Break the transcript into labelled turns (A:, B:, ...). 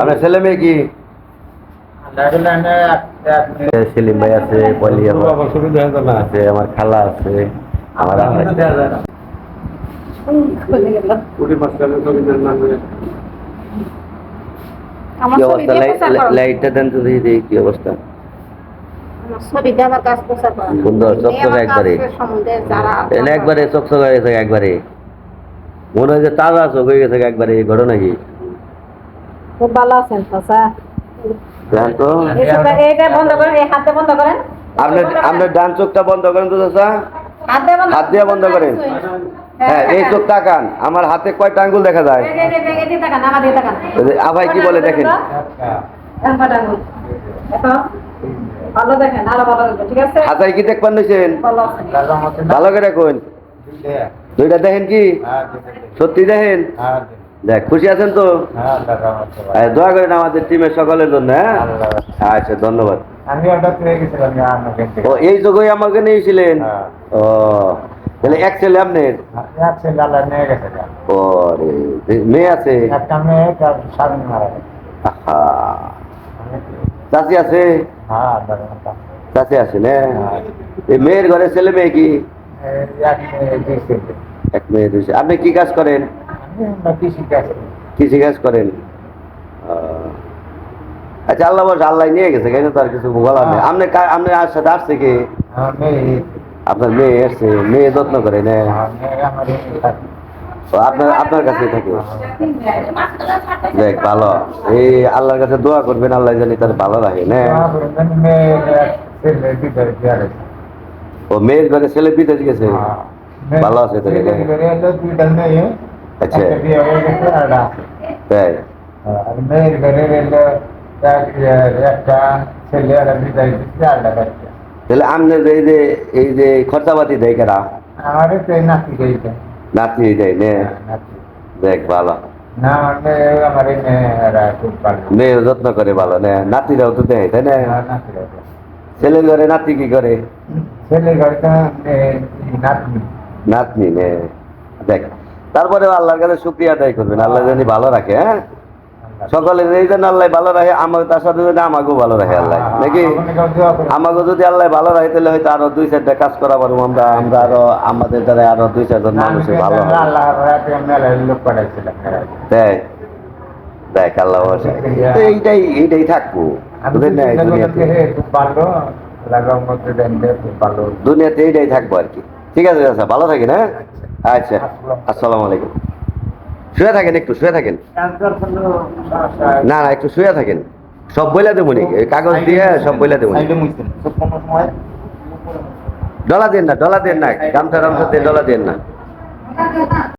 A: আপনার ছেলে মেয়ে কি? সেলিম ভাই আছে পলি আছে আমার খালা আছে আমার কি অবস্থা? লাইটটা দেন তো দেখি কি। সুন্দর, চকচকে একবারে। একবারে চকচক হয়ে গেছে একবারে। মনে হয় যে তাজা চোখ হয়ে গেছে একবারে ঘটনা কি?
B: খুব ভালো আছেন চাচা।
A: দেন তো
B: এই চোখটা- এইটা বন্ধ করেন এই হাতে বন্ধ করেন।
A: আপনার আপনার ডান চোখটা বন্ধ করেন তো চাচা।
B: হাত দিয়ে বন্ধ
A: করেন। হ্যাঁ এই চোখ তাকান আমার হাতে কয়টা আঙ্গুল দেখা যায়?
B: এই- এই- এই- এই।
A: এই আভাই কি বলে দেখেন? হাতায় কি দেখবেন
B: ভালো
A: ভালো করে দেখুন দুইটা। দেখেন কি? সত্যি দেখেন। দেখ খুশি আছেন তো? হ্যাঁ, দোয়া করেন আমাদের টিমের সকলের জন্য হ্যাঁ? আচ্ছা ধন্যবাদ। ও এই যোগই আমাকে নিয়েছিলেন?
C: হ্যাঁ।
A: ও তাহলে এক ছেলে আপনার?
C: গা।
A: মেয়ে আছে? আহা। আছে?
C: হ্যাঁ।
A: চাচি আছে না?
C: হ্যাঁ।
A: এই মেয়ের ঘরে ছেলে মেয়ে কি?
C: এক মেয়ে।
A: আপনি কি কাজ করেন?
C: আমি বাকি শিখে আসি
A: কৃষি কাজ করেন আহ, আচ্ছা আল্লাহ বলছে আল্লাহ নিয়ে গেছে কেন তো আর কিছু বলার নেই আপনি কা- আপনি আর সাথে আসছে কি
C: আমার মেয়ে
A: আপনার মেয়ে এসছে মেয়ে যত্ন করে না
C: আমার মেয়ে আমার এখানে থাকে।
A: ও, আপনার আপনার কাছে থাকে দেখ ভালো এই আল্লাহর কাছে দোয়া করবেন আল্লাহ জানি তার ভালো রাখে না
C: আমার মেয়ে এক ছেলে দুইটা বিয়ে গেছে।
A: ও মেয়ের ঘরে ছেলে বিদেশ গেছে
C: হ্যাঁ। মেয়ে-
A: ভালো আছে তো আচ্ছা।
C: হয়ে।
A: তাই?
C: মেয়ের ঘরে এলো একটা ছেলে আর দুইটা দিচ্ছে আর একটা বাচ্চা।
A: তাহলে আপনার এই যে এই যে খরচাপাতি দেয় কেরা?
C: আমারও তো এই নাতি গেছে
A: নাতি দেয় নে? দেখ ভালো।
C: মেয়ে আমার এই মেয়েরা খুব ভালো।
A: মেয়ে যত্ন করে ভালো না? নাতিরাও তো দেয় তাই না?
C: আমার নাতি গেছে।
A: ছেলের ঘরে নাতি কি করে?
C: ছেলে ঘরে নাতনি।
A: নাতনি নে? দেখ। তারপরে আল্লাহর কাছে শুক্রিয়া আদায় করবেন। আল্লাহ জানি ভালো রাখে হ্যাঁ? সকলের এই জন্য আল্লাহ ভালো রাখে আমাকে তার সাথে যদি আমাকেও ভালো রাখে আল্লাহ। নাকি? আমাকে যদি আল্লাহ ভালো রাখে তাহলে হয়তো আরও দুই চারটা কাজ করা পারব আমরা আমরা আরও আমাদের দ্বারা আরও দুই চারজন মানুষের ভালো
C: পাঠাইছিলাম
A: দেখ আল্লাহ এইটাই এইটাই থাকব। না দুনিয়াতে এইটাই থাকব আর কি। ঠিক আছে ভালো থাকেন হ্যাঁ? আচ্ছা আসসালামু আলাইকুম। শুয়ে থাকেন একটু, শুয়ে থাকেন। না না, একটু শুয়ে থাকেন। সব বইলা দেবো কাগজ দিয়ে সব বইলা দেবো ডলা দেন না, ডলা দেন না। গামছা টামছা দিয়ে ডলা দেন না।